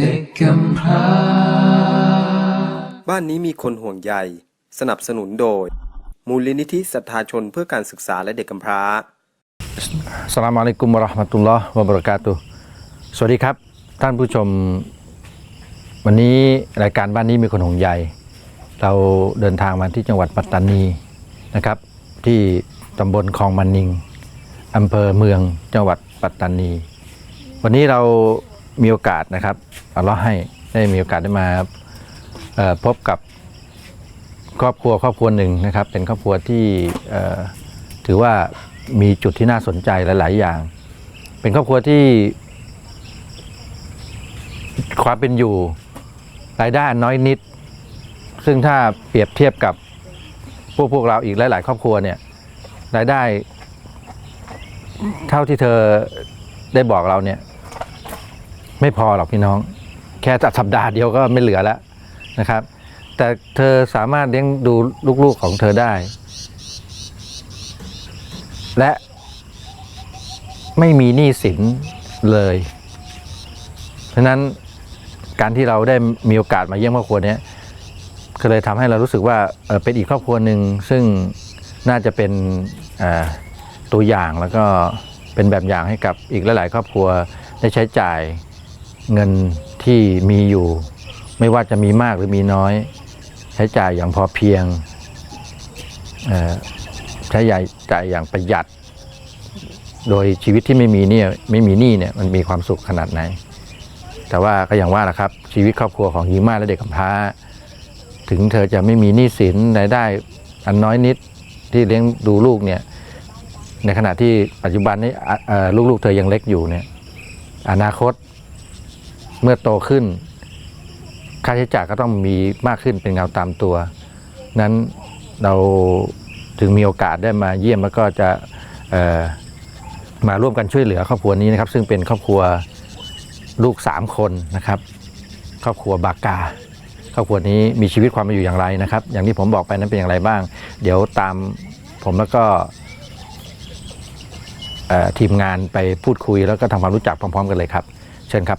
เด็กกำพร้า บ้านนี้มีคนห่วงใย สนับสนุนโดย มูลนิธิศรัทธาชนเพื่อการศึกษาและเด็กกำพร้า สลามอะลัยกุมวะเราะห์มะตุลลอฮ์วะบะเราะกาตุฮ์สวัสดีครับ ท่านผู้ชม วันนี้รายการบ้านนี้มีคนห่วงใย เราเดินทางมาที่จังหวัดปัตตานีนะครับ ที่ตำบลคลองมันนิงอำเภอเมืองจังหวัดปัตตานี วันนี้เรา มีโอกาสนะครับอัลเลาะห์ให้ได้มีโอกาสได้มาพบกับครอบครัวครอบครัวหนึ่งนะครับ เป็นครอบครัวที่ถือว่ามีจุดที่น่าสนใจหลาย ๆ อย่าง เป็นครอบครัวที่ ความเป็นอยู่รายได้น้อยนิด ซึ่งถ้าเปรียบเทียบกับพวกพวกเราอีกหลาย ๆ ครอบครัวเนี่ยรายได้ เท่าที่เธอได้บอกเราเนี่ย ไม่พอหรอกพี่น้อง แค่สัปดาห์เดียวก็ไม่เหลือแล้วนะครับ แต่เธอสามารถเลี้ยงดูลูกๆของเธอได้ และไม่มีหนี้สินเลย เพราะนั้นการที่เราได้มีโอกาสมาเยี่ยมครอบครัวนี้ก็เลยทำให้เรารู้สึกว่าเป็นอีกครอบครัวหนึ่งซึ่งน่าจะเป็นตัวอย่างแล้วก็เป็นแบบอย่างให้กับอีกหลาย ๆ ครอบครัวได้ใช้จ่าย เงินที่มีอยู่ ไม่ว่าจะมีมากหรือมีน้อย ใช้จ่ายอย่างพอเพียงเอ่อใช้จ่ายอย่างประหยัด โดยชีวิตที่ไม่มีเนี่ยไม่มีหนี้เนี่ยมันมีความสุขขนาดไหน แต่ว่าก็อย่างว่าแหละครับ ชีวิตครอบครัวของหญิงม่าและเด็กกำพร้า ถึงเธอจะไม่มีหนี้สินรายได้อันน้อยนิดที่เลี้ยงดูลูกเนี่ยในขณะที่ปัจจุบันนี้ลูกๆเธอยังเล็กอยู่เนี่ยอนาคต เมื่อโตขึ้น ค่าใช้จ่ายก็ต้องมีมากขึ้นเป็นเงาตามตัว นั้นเราถึงมีโอกาสได้มาเยี่ยมแล้วก็จะมาร่วมกันช่วยเหลือครอบครัวนี้นะครับ ซึ่งเป็นครอบครัวลูกสามคนนะครับ ครอบครัวบากา ครอบครัวนี้มีชีวิตความเป็นอยู่อย่างไรนะครับ อย่างที่ผมบอกไปนั้นเป็นอย่างไรบ้าง เดี๋ยวตามผมแล้วก็ทีมงานไปพูดคุยแล้วก็ทำความรู้จักพร้อม ๆ กันเลยครับ เชิญครับ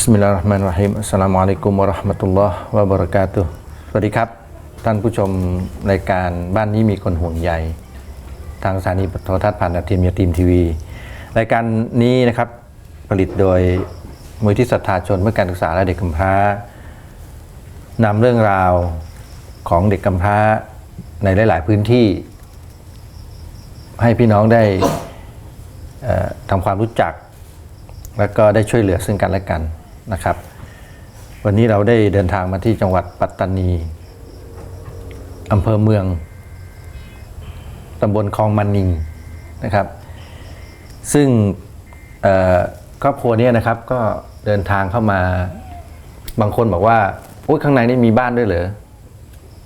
บิสมิลลาฮิรเราะห์มานิรเราะฮีมอัสสลามุอะลัยกุมวะเราะห์มะตุลลอฮ์วะบะเราะกาตุสวัสดีครับ ท่านผู้ชมรายการบ้านนี้มีคนห่วงใยทางสถานีโทรทัศน์ผ่านดาวเทียมยาทีมทีวี รายการนี้นะครับผลิตโดยมูลที่ศรัทธาชนเพื่อการศึกษาและเด็กกำพร้านำเรื่องราวของเด็กกำพร้าในหลาย ๆ พื้นที่ ให้พี่น้องได้ทำความรู้จัก แล้วก็ได้ช่วยเหลือซึ่งกันและกัน นะครับ วันนี้เราได้เดินทางมาที่จังหวัดปัตตานีอำเภอเมืองตำบลคลองมันนิงนะครับ ซึ่งครอบครัวนี้นะครับก็เดินทางเข้ามาบางคนบอกว่าโอ้ยข้างในนี่มีบ้านด้วยเหรอ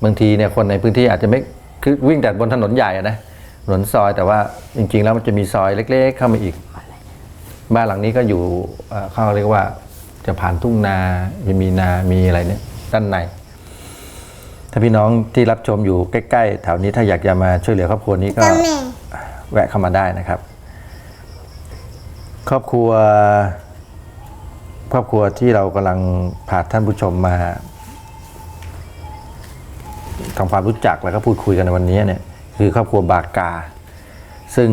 บางทีเนี่ยคนในพื้นที่อาจจะไม่คือวิ่งแต่บนถนนใหญ่นะถนนซอยแต่ว่าจริง ๆ แล้วมันจะมีซอยเล็ก ๆ เข้ามาอีก บ้านหลังนี้ก็อยู่เอ่อเขาเรียกว่า จะผ่านทุ่งนาจะมีนามีอะไรเนี่ยด้านใน ถ้าพี่น้องที่รับชมอยู่ใกล้ๆแถวนี้ถ้าอยากจะมาช่วยเหลือครอบครัวนี้ก็แวะเข้ามาได้นะครับ ครอบครัว ครอบครัวที่เรากำลังพาท่านผู้ชมมาทำความรู้จักแล้วก็พูดคุยกันในวันนี้เนี่ยคือครอบครัวบากา ซึ่ง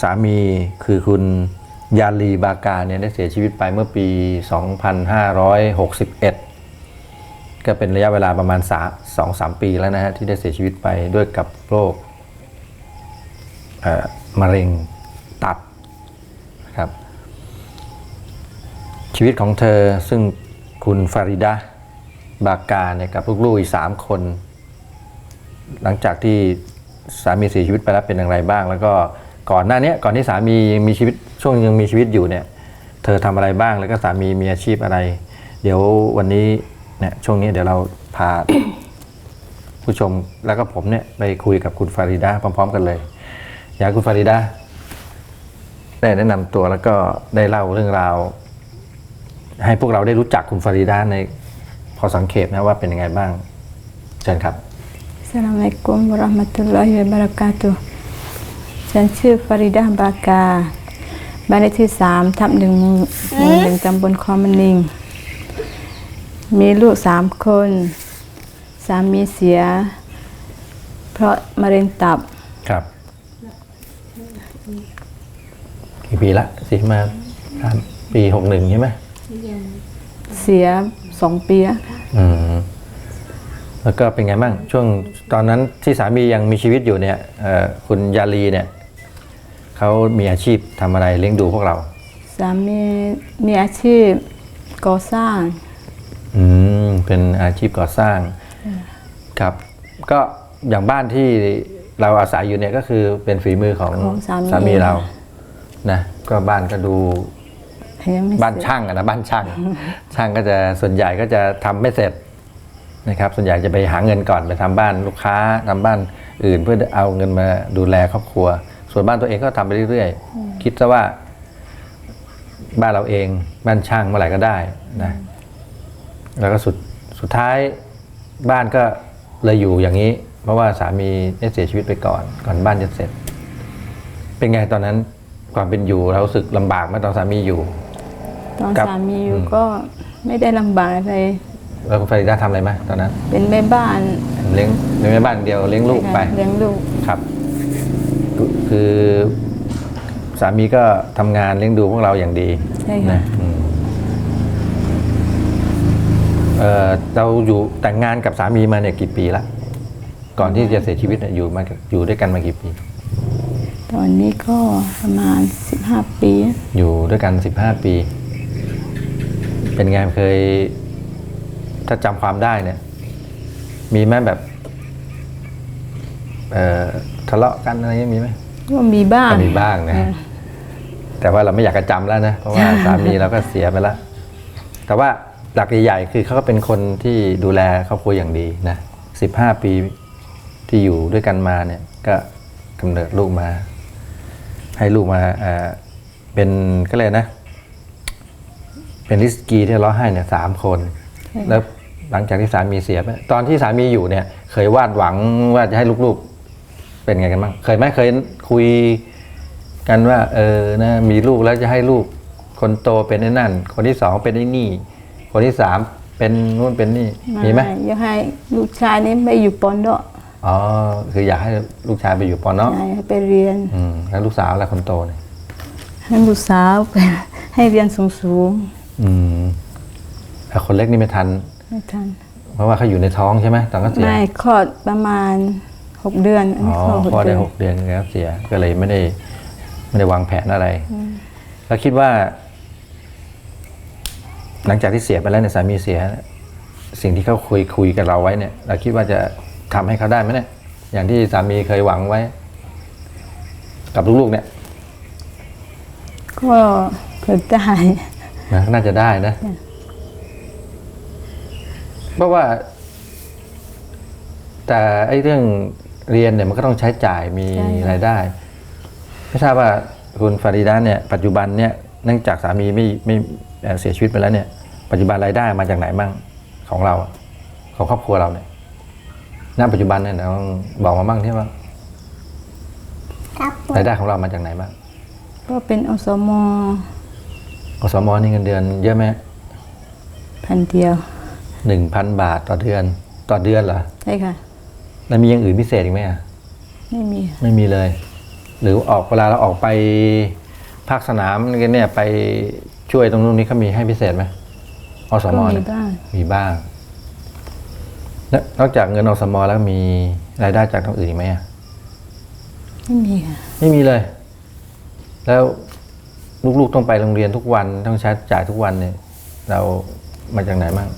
สามีคือคุณ ยาลีบากาเนี่ยได้เสียชีวิตไปเมื่อปี 2561 ก็เป็นระยะเวลาประมาณสองสามปีแล้วนะฮะที่ได้เสียชีวิตไปด้วยกับโรคมะเร็งตับนะครับชีวิตของเธอซึ่งคุณฟาริดะบากาเนี่ยกับลูกๆอีกสามคน หลังจากที่สามีเสียชีวิตไปแล้วเป็นอย่างไรบ้าง แล้วก็ ก่อนหน้าเนี้ยก่อนที่สามียังมีชีวิตช่วงยังมีชีวิตอยู่เนี่ย เธอทำอะไรบ้างแล้วก็สามีมีอาชีพอะไร เดี๋ยววันนี้เนี่ยช่วงนี้เดี๋ยวเราพาผู้ชมแล้วก็ผมเนี่ยไปคุยกับคุณฟาริดาพร้อม ๆ กันเลย อยากคุณฟาริดาได้แนะนำตัวแล้วก็ได้เล่าเรื่องราว ให้พวกเราได้รู้จักคุณฟาริดาในพอสังเขปนะว่าเป็นยังไงบ้างเชิญครับ Assalamualaikum warahmatullahi wabarakatuh ฉันชื่อฟาริดาบากา บ้านเลขที่สามทับหนึ่งหมู่หนึ่งตำบลคอมนิง มีลูกสามคน สามีเสีย เพราะมะเร็งตับ ครับ กี่ปีละสิมาสามปีหกหนึ่งใช่ไหมเสียสองปีแล้วอืม แล้วก็เป็นไงบ้างช่วงตอนนั้นที่สามียังมีชีวิตอยู่เนี่ยเอ่อคุณยาลีเนี่ย เขามีอาชีพทำอะไรเลี้ยงดูพวกเราสามีมีอาชีพก่อสร้าง อืมเป็นอาชีพก่อสร้าง ครับ ก็อย่างบ้านที่เราอาศัยอยู่เนี่ยก็คือเป็นฝีมือของของสามีสามีเรา นะก็บ้านก็ดูยังไม่บ้านเสร็จช่างอะนะบ้านช่าง ช่างก็จะส่วนใหญ่ก็จะทำไม่เสร็จนะครับ ส่วนใหญ่จะไปหาเงินก่อนไปทำบ้านลูกค้าทำบ้านอื่น เพื่อเอาเงินมาดูแลครอบครัว ส่วนบ้านตัวเองก็ทำไปเรื่อยๆ คิดซะว่า บ้านเราเองบ้านช่างเมื่อไหร่ก็ได้นะแล้วก็สุดสุดท้ายบ้านก็เลยอยู่อย่างนี้ เพราะว่าสามีได้เสียชีวิตไปก่อน ก่อนบ้านจะเสร็จ เป็นไงตอนนั้นความเป็นอยู่เรารู้สึกลำบากไหมตอนสามีอยู่ ตอนกับสามีอยู่ก็ไม่ได้ลำบากอะไรแล้วคุณฟาริดาทำอะไรไหมตอนนั้น เป็นแม่บ้านเลี้ยงเลี้ยงแม่บ้านเดียวเลี้ยงลูกไปเลี้ยงลูกครับ คือคือสามีก็ทำงานเลี้ยงดูพวกเราอย่างดีใช่ค่ะนะอืมเออเราอยู่แต่งงานกับสามีมาเนี่ยกี่ปีละก่อนที่จะเสียชีวิตเนี่ยอยู่มาอยู่ด้วยกันมากี่ปี ตอนนี้ก็ประมาณ 15 ปี อยู่ด้วยกันสิบห้าปี เป็นไงเคย ถ้าจำความได้เนี่ย มีไหมแบบ เอ่อทะเลาะกันอะไรเงี้ยมีไหม ก็มีบ้าง ก็มีบ้างนะเออแต่ว่าเราไม่อยากจะจำแล้วนะ เพราะว่าสามีเราก็เสียไปแล้ว แต่ว่าหลักใหญ่ๆคือเขาก็เป็นคนที่ดูแลครอบครัวอย่างดีนะสิบห้าปีที่อยู่ด้วยกันมาเนี่ย ก็กำเนิดลูกมา ให้ลูกมาเอ่อเป็นก็เลยกนะ เป็นริสกีที่เราให้เนี่ยสามคน แล้วหลังจากที่สามีเสียไปตอนที่สามีอยู่เนี่ย เคยวาดหวังว่าจะให้ลูกๆ เป็นไงกันบ้างเคยไหมเคยคุยกันว่า เออนะมีลูกแล้วจะให้ลูก คนโตเป็นไอ้นั่น คนที่สองเป็นไอ้นี่ คนที่สามเป็นนู่นเป็นนี่มีไหมอยากให้ลูกชายนี้ไปอยู่ปอนด์เดาะอ๋อคืออยากให้ลูกชายไปอยู่ปอนเนาะให้ไปเรียนอืมแล้วลูกสาวแล้วคนโตเนี่ยให้ลูกสาวไปให้เรียนสูงสูงอืมแต่คนเล็กนี่ไม่ทันๆไม่ทัน เพราะว่าเขาอยู่ในท้องใช่ไหมตอนเขาเสียไม่คลอดประมาณ 6เดือนอันอ๋นี้อคลอดหกคลอดเดืได้อนหกเดือนแล้วเสียก็เลยไม่ได้ไม่ได้วางแผนอะไร แล้วคิดว่า หลังจากที่เสียไปแล้วเนี่ยสามีเสีย สิ่งที่เขาคุยคุยกับเราไว้เนี่ย เราคิดว่าจะทำให้เขาได้ไหมเนี่ย อย่างที่สามีเคยหวังไว้ กับลูกๆเนี่ย ก็เกิดได้นะน่าจะได้นะ เพราะว่า แต่ไอ้เรื่อง เรียนเนี่ยมันก็ต้องใช้จ่ายมีใช่ค่ะ รายได้ ไม่ทราบว่าคุณฟาริดาเนี่ยปัจจุบันเนี่ยเนื่องจากสามีไม่ไม่เอ่อเสียชีวิตไปแล้วเนี่ย ปัจจุบันรายได้มาจากไหนบ้างของเราอะของครอบครัวเราเนี่ยณปัจจุบันเนี่ยเราบอกมาบ้างที่ว่าครับผมรายได้ของเรามาจากไหนบ้างก็เป็นอสมอสมนี่เงินเดือนเยอะไหมพันเดียวหนึ่งพันบาทต่อเดือน ต่อเดือนเหรอ ใช่ค่ะ แล้วมีอย่างอื่นพิเศษอีกไหมอะไม่มีไม่มีเลย หรือออกเวลาเราออกไปภาคสนามอะไรเนี่ยไปช่วยตรงนู้นนี้เขามีให้พิเศษไหมอสก็มมีเนี่ยบ้างมีบ้างแล้วนอกจากเงินอสมแล้วมีรายได้จากทางอื่นอีกไหมอะไม่มีค่ะไม่มีเลย แล้วลูกๆต้องไปโรงเรียนทุกวันต้องใช้จ่ายทุกวันเนี่ย เรามาจากไหนบ้าง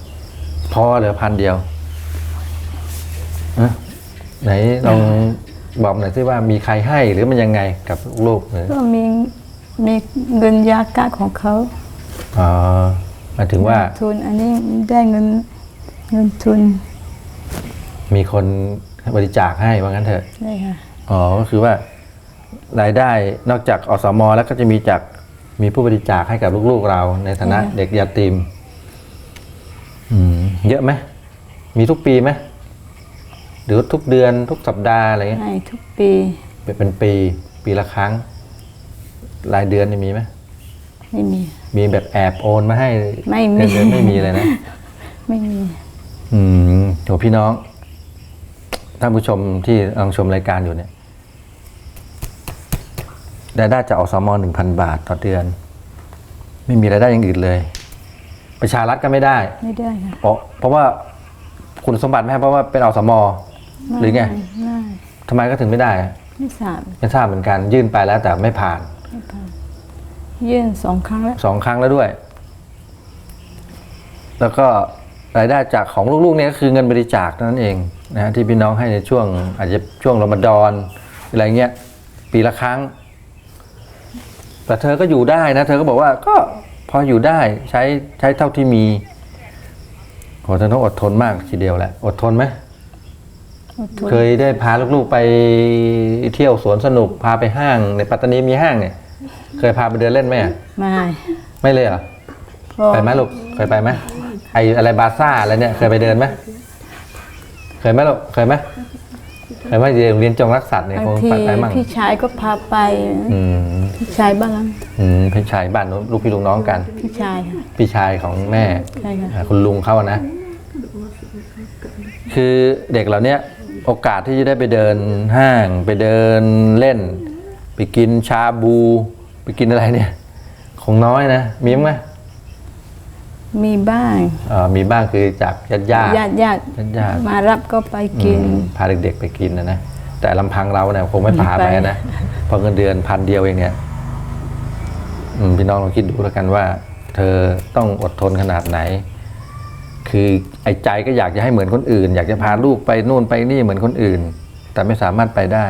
พอเหลือพันเดียวอะ ไหนลองบอกหน่อยสิว่ามีใครให้หรือมันยังไงกับลูกๆหรือก็มีมีเงินยากาของเขาอ๋อหมายถึงว่าทุนอันนี้ได้เงินเงินทุน มีคนบริจาคให้ว่างั้นเถอะใช่ค่ะอ๋อก็คือว่ารายได้นอกจากอสม แล้วก็จะมีจากมีผู้บริจาคให้กับลูกๆเรา ในฐานะเด็กยาตีมอืมเยอะไหมมีทุกปีไหม หรือทุกเดือนทุกสัปดาห์อะไรเงี้ยให้ทุกปีเป็นเป็นปีปีละครั้ง รายเดือนนี่มีไหมไม่มี มีแบบแอบโอนมาให้ไม่มี เดือนๆไม่มีเลยนะ ไม่มี อืมโหพี่น้อง ท่านผู้ชมที่กำลังชมรายการอยู่เนี่ยรายได้จากอสมหนึ่งพันบาทต่อเดือน ไม่มีรายได้อย่างอื่นเลย ประชารัฐก็ไม่ได้ ไม่ได้ค่ะเพราะเพราะว่าคุณสมบัติไม่ให้เพราะว่าเป็นอสม หรือไงไม่ทำไมก็ถึงไม่ได้อะไม่ทราบไม่ทราบเหมือนกันยื่นไปแล้วแต่ไม่ผ่านไม่ผ่านยื่นสองครั้งแล้ว สองครั้งแล้วด้วย แล้วก็รายได้จากของลูกๆเนี่ยก็คือเงินบริจาคเท่านั้นเองนะฮะที่พี่น้องให้ในช่วง อาจจะช่วงรอมฎอนอะไรเงี้ยปีละครั้ง แต่เธอก็อยู่ได้นะ เธอก็บอกว่าก็พออยู่ได้ใช้ใช้เท่าที่มีโหเธอต้องอดทนมากทีเดียวแหละ อดทนไหมอดทน เคยได้พาลูกๆไปเที่ยวสวนสนุกพาไปห้างในปัตตานีมีห้างเนี่ย เคยพาไปเดินเล่นไหมอะไม่ไม่เลยเหรอพอไปไหมลูกเคยไปไหมไออะไรบาซ่าอะไรเนี่ยเคยไปเดินไหมเคยไหมลูกเคยไหมเคยไหมเรียนโรงเรียนจงรักสัตว์เนี่ยบางคงทีไปไปมั่งพี่ชายก็พาไปอืมพี่ชายบ้างนะอืมพี่ชายบ้านนู้นลูกพี่ลูกน้องกัน พี่ชายค่ะพี่ชายของแม่ใช่ค่ะอ่าคุณลุงเขาอะนะคือเด็กเหล่าเนี้ย โอกาสที่จะได้ไปเดินห้างไปเดินเล่น ไปกินชาบู ไปกินอะไรเนี่ยคงน้อยนะ มีมั้ยมีบ้างเอ่อมีบ้างคือจากญาติญาติญาติญาติญาติมารับก็ไปกินอืมพาเด็กๆไปกินนะนะแต่ลำพังเราเนี่ยคงไม่พาไปไม่ไปนะเพราะเงินเดือนพันเดียวเองเนี่ยอืมพี่น้องลองคิดดูแล้วกันว่า เธอต้องอดทนขนาดไหน คือไอ้ใจก็อยากจะให้เหมือนคนอื่น อยากจะพาลูกไปนู่นไปนี่เหมือนคนอื่น แต่ไม่สามารถไปได้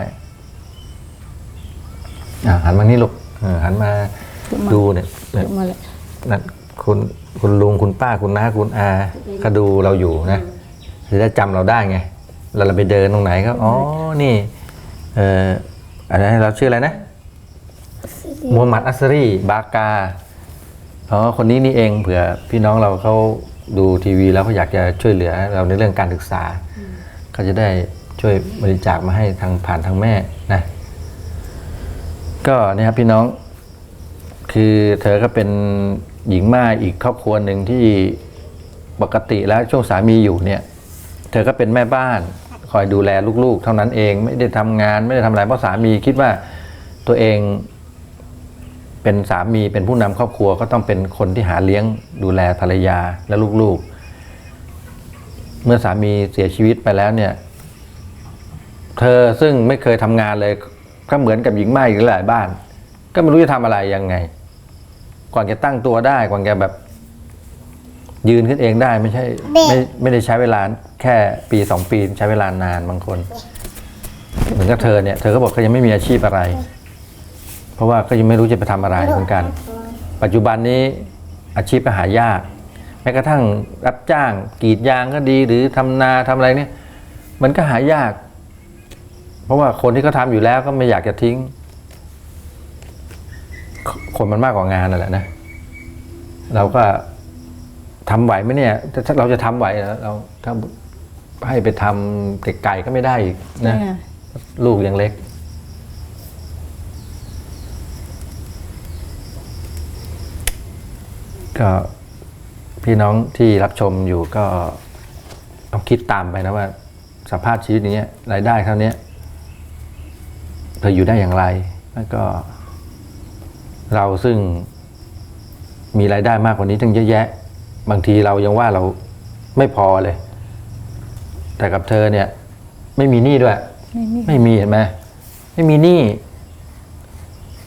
อะหันมานี่ลูกเออหันมาดูเนี่ยเนี่ยมาเลยนั่นคุณคุณลุงคุณป้าคุณน้าคุณอาก็ดูเราอยู่นะจะได้จำเราได้ไงเราเราไปเดินตรงไหนก็อ๋อนี่เอ่ออะไรนะเราชื่ออะไรนะมูฮัมหมัดอัสรีบากาอ๋อคนนี้นี่เองเผื่อพี่น้องเราเขา ดูทีวีแล้วเขาอยากจะช่วยเหลือเราในเรื่องการศึกษา เขาจะได้ช่วยบริจาคมาให้ทางผ่านทางแม่นะก็เนี่ยครับพี่น้อง คือเธอก็เป็นหญิงม่ายอีกครอบครัวหนึ่งที่ปกติแล้วช่วงสามีอยู่เนี่ย เธอก็เป็นแม่บ้านคอยดูแลลูกๆ เท่านั้นเองไม่ได้ทำงานไม่ได้ทำอะไรเพราะสามีคิดว่าตัวเอง เป็นสามีเป็นผู้นำครอบครัวก็ต้องเป็นคนที่หาเลี้ยงดูแลภรรยาและลูกๆ เมื่อสามีเสียชีวิตไปแล้วเนี่ย เธอซึ่งไม่เคยทำงานเลย ก็เหมือนกับหญิงไม่ายอีกหลายบ้าน ก็ไม่รู้จะทำอะไรยังไงก่อนจะตั้งตัวได้ก่อนจะแบบ ยืนขึ้นเองได้ไม่ใช่ ไม่ไม่ได้ใช้เวลาแค่ปีสองปีใช้เวลานานบางคน เหมือนกับเธอเนี่ยเธอก็บอกเขายังไม่มีอาชีพอะไร เพราะว่าก็ยังไม่รู้จะไปทำอะไรเหมือนกัน ปัจจุบันนี้อาชีพก็หายากแม้กระทั่งรับจ้างกรีดยางก็ดีหรือทำนาทำอะไรเนี่ย มันก็หายาก เพราะว่าคนที่เขาทำอยู่แล้วก็ไม่อยากจะทิ้ง คนมันมากกว่างานนั่นแหละนะ เราก็ทำไหวไหมเนี่ยถ้าถ้าเราจะทำไหวเหรอเราถ้าให้ไปทำเด็กไก่ก็ไม่ได้อีกใช่นะค่ะลูกยังเล็ก ก็พี่น้องที่รับชมอยู่ก็ต้องคิดตามไปนะว่าสภาพชีวิตอย่างเงี้ยรายได้เท่าเนี้ยเธออยู่ได้อย่างไร แล้วก็ เราซึ่งมีรายได้มากกว่านี้ตั้งเยอะแยะ บางทีเรายังว่าเราไม่พอเลย แต่กับเธอเนี่ย ไม่มีหนี้ด้วย ไม่มีไม่มีเห็นไหมไม่มีหนี้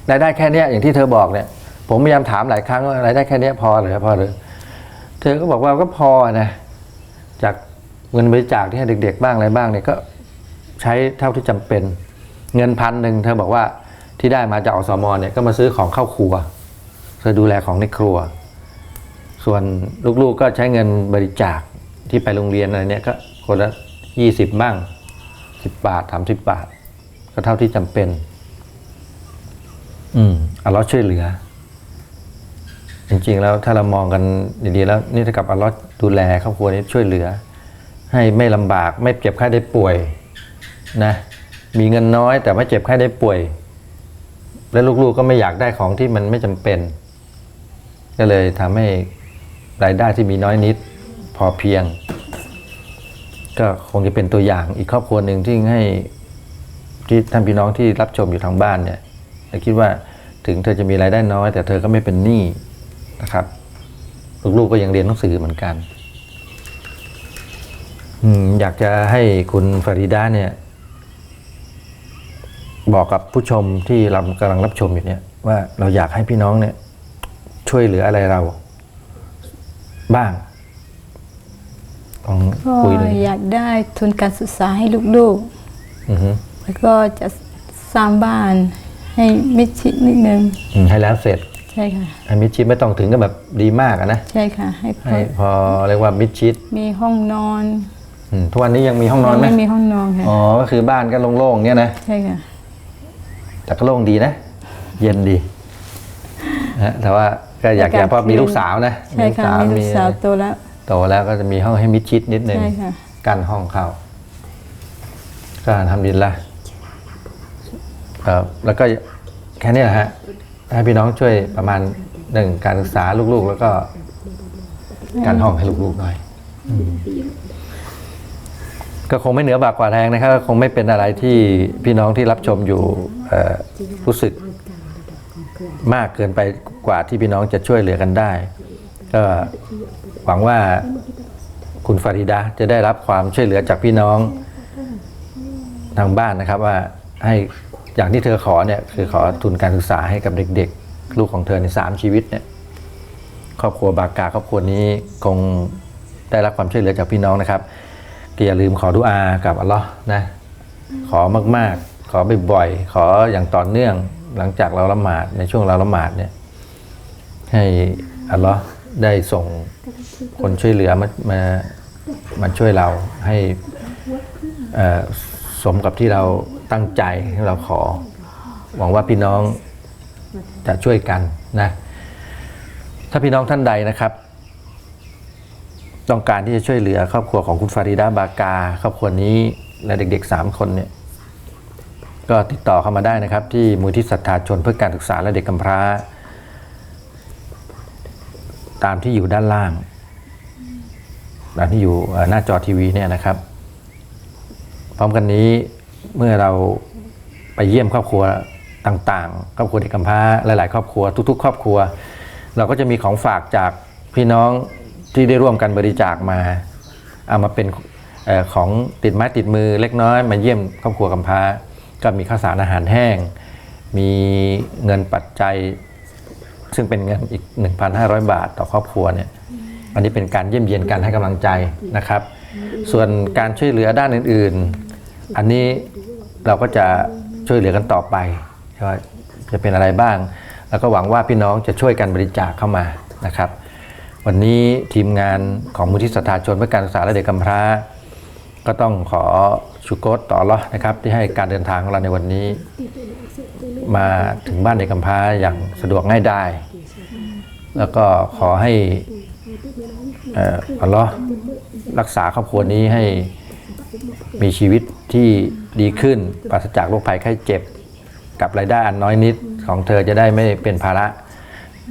รายได้แค่เนี้ยอย่างที่เธอบอกเนี่ย ผมพยายามถามหลายครั้งว่ารายได้แค่เนี้ยพอหรือพอหรือ เธอก็บอกว่าก็พอนะจากเงินบริจาคที่ให้เด็ก ๆ บ้างอะไรบ้างเนี่ยก็ใช้เท่าที่จำเป็น เงินพันหนึ่งเธอบอกว่าที่ได้มาจากอสมเนี่ยก็มาซื้อของเข้าครัว เธอดูแลของในครัว ส่วนลูกๆก็ใช้เงินบริจาคที่ไปโรงเรียนอะไรเนี่ยก็คนละยี่สิบบ้างสิบบาทสามสิบบาท ก็เท่าที่จำเป็น อืมอัลเลอฮ์ช่วยเหลือ จริงๆแล้วถ้าเรามองกันดีๆแล้วนี่เท่ากับอัลเลอฮ์ดูแลครอบครัวนี้ช่วยเหลือ ให้ไม่ลำบากไม่เจ็บไข้ได้ป่วยนะมีเงินน้อยแต่ไม่เจ็บไข้ได้ป่วย และลูกๆก็ไม่อยากได้ของที่มันไม่จำเป็น ก็เลยทำให้รายได้ที่มีน้อยนิดพอเพียง ก็คงจะเป็นตัวอย่างอีกครอบครัวหนึ่งที่ให้ที่ท่านพี่น้องที่รับชมอยู่ทางบ้านเนี่ยคิดว่าถึงเธอจะมีรายได้น้อย แต่เธอก็ไม่เป็นหนี้ นะครับ ลูกๆก็ยังเรียนหนังสือเหมือนกันอืมอยากจะให้คุณฟาริดาเนี่ย บอกกับผู้ชมที่เรากำลังรับชมอยู่เนี่ย ว่าเราอยากให้พี่น้องเนี่ย ช่วยเหลืออะไรเรา บ้างลองก็คุยเลยอยากได้ทุนการศึกษาให้ลูกอือฮึๆแล้วก็จะสร้างบ้านให้มิดชิดนิดนึงอืมให้แล้วเสร็จใช่ค่ะให้มิดชิดไม่ต้องถึงกับแบบดีมากอะนะใช่ค่ะ ให้พอให้พอเรียกว่ามิดชิดมีห้องนอนอืมทุกวันนี้ยังมีห้องนอนไหมไม่มีห้องนอนค่ะอ๋อก็คือบ้านก็โล่งๆเนี่ยนะใช่ค่ะแต่ก็โล่งดีนะ เย็นดีนะฮะแต่ว่าก็อยากแต่จะการเพราะมีคืนลูกสาวนะใช่ค่ะมีลูกสาวโตแล้วโตแล้วก็จะมีห้องให้มิดชิดนิดนึงใช่ค่ะกั้นห้องเข้าก็ทำดีละครับแล้วก็แค่นี้แหละฮะ ให้พี่น้องช่วยประมาณหนึ่งการศึกษาลูกๆ แล้วก็การห้องให้ลูกๆหน่อย ก็คงไม่เหนือบากกว่าแรงนะครับก็คงไม่เป็นอะไรที่พี่น้องที่รับชมอยู่รู้สึกมากเกินไปกว่าที่พี่น้องจะช่วยเหลือกันได้ ก็หวังว่าคุณฟาริดาจะได้รับความช่วยเหลือจากพี่น้องทางบ้านนะครับว่าให้ อย่างที่เธอขอเนี่ยคือขอทุนการศึกษาให้กับเด็ก ๆ ลูกของเธอในสามชีวิตเนี่ยครอบครัวบากาครอบครัวนี้คงได้รับความช่วยเหลือจากพี่น้องนะครับก็อย่าลืมขอดุอากับอัลลอฮ์นะขอมากๆ ขอบ่อยๆขออย่างต่อเนื่องหลังจากเราละหมาดในช่วงเราละหมาดเนี่ยให้อัลลอฮ์ได้ส่งคนช่วยเหลือมามามาช่วยเราให้สมกับที่เรา ตั้งใจที่เราขอ หวังว่าพี่น้องจะช่วยกันนะ ถ้าพี่น้องท่านใดนะครับ ต้องการที่จะช่วยเหลือครอบครัวของคุณฟาริดาบากา ครอบครัวนี้และเด็กๆสามคนเนี่ยก็ติดต่อเข้ามาได้นะครับ ที่มูลที่ศรัทธาชนเพื่อการศึกษาและเด็กกำพร้า ตามที่อยู่ด้านล่างตามที่อยู่หน้าจอทีวีเนี่ยนะครับ พร้อมกันนี้ เมื่อเราไปเยี่ยมครอบครัวต่างๆ ครอบครัวเด็กกำพร้าหลาย ๆ ครอบครัวทุก ๆ ครอบครัว เราก็จะมีของฝากจากพี่น้องที่ได้ร่วมกันบริจาคมา เอามาเป็นออของติดไม้ติดมือเล็กน้อยมาเยี่ยมครอบครัวกำพร้า ก็มีข้าวสารอาหารแห้ง มีเงินปัจจัย ซึ่งเป็นเงินอีก 1,500 บาทต่อครอบครัวเนี่ยอันนี้เป็นการเยี่ยมเยียนกันให้กำลังใจนะครับ ส่วนการช่วยเหลือด้านอื่น ๆ อันนี้เราก็จะช่วยเหลือกันต่อไปว่าจะเป็นอะไรบ้าง แล้วก็หวังว่าพี่น้องจะช่วยกันบริจาคเข้ามานะครับ วันนี้ทีมงานของมูลที่ศรัทธาชนเพื่อการศึกษาและเด็กกำพร้า ก็ต้องขอชุกรต่ออัลเลาะนะครับ ที่ให้การเดินทางของเราในวันนี้ มาถึงบ้านเด็กกำพร้าอย่างสะดวกง่ายดายแล้วก็ขอให้เอ่ออัลเลาะห์รักษาครอบครัวนี้ให้มีชีวิต ที่ดีขึ้นปราศจากโรคภัยไข้เจ็บ กับรายได้อันน้อยนิดของเธอจะได้ไม่เป็นภาระ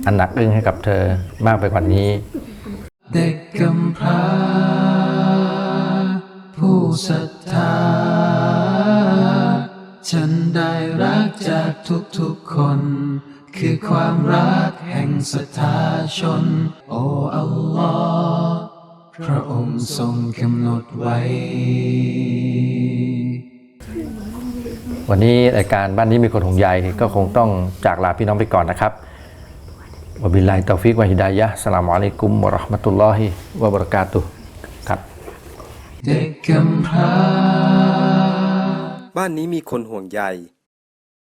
อันหนักอึ้งให้กับเธอมากไปกว่านี้ เด็กกำพร้าผู้ศรัทธา ฉันได้รักจากทุกๆคน คือความรักแห่งศรัทธาชน โอ้อัลลอฮ์พระองค์ทรงกำหนดไว้ วันนี้รายการบ้านนี้มีคนห่วงใยก็คงต้องจากลาพี่น้องไปก่อนนะครับวะบิลลาฮิตอฟิกวะฮิดายะฮ์สลามุอะลัยกุมวะเราะห์มะตุลลอฮิวะบะเราะกาตุฮ์ครับ เด็กกำพร้าบ้านนี้มีคนห่วงใย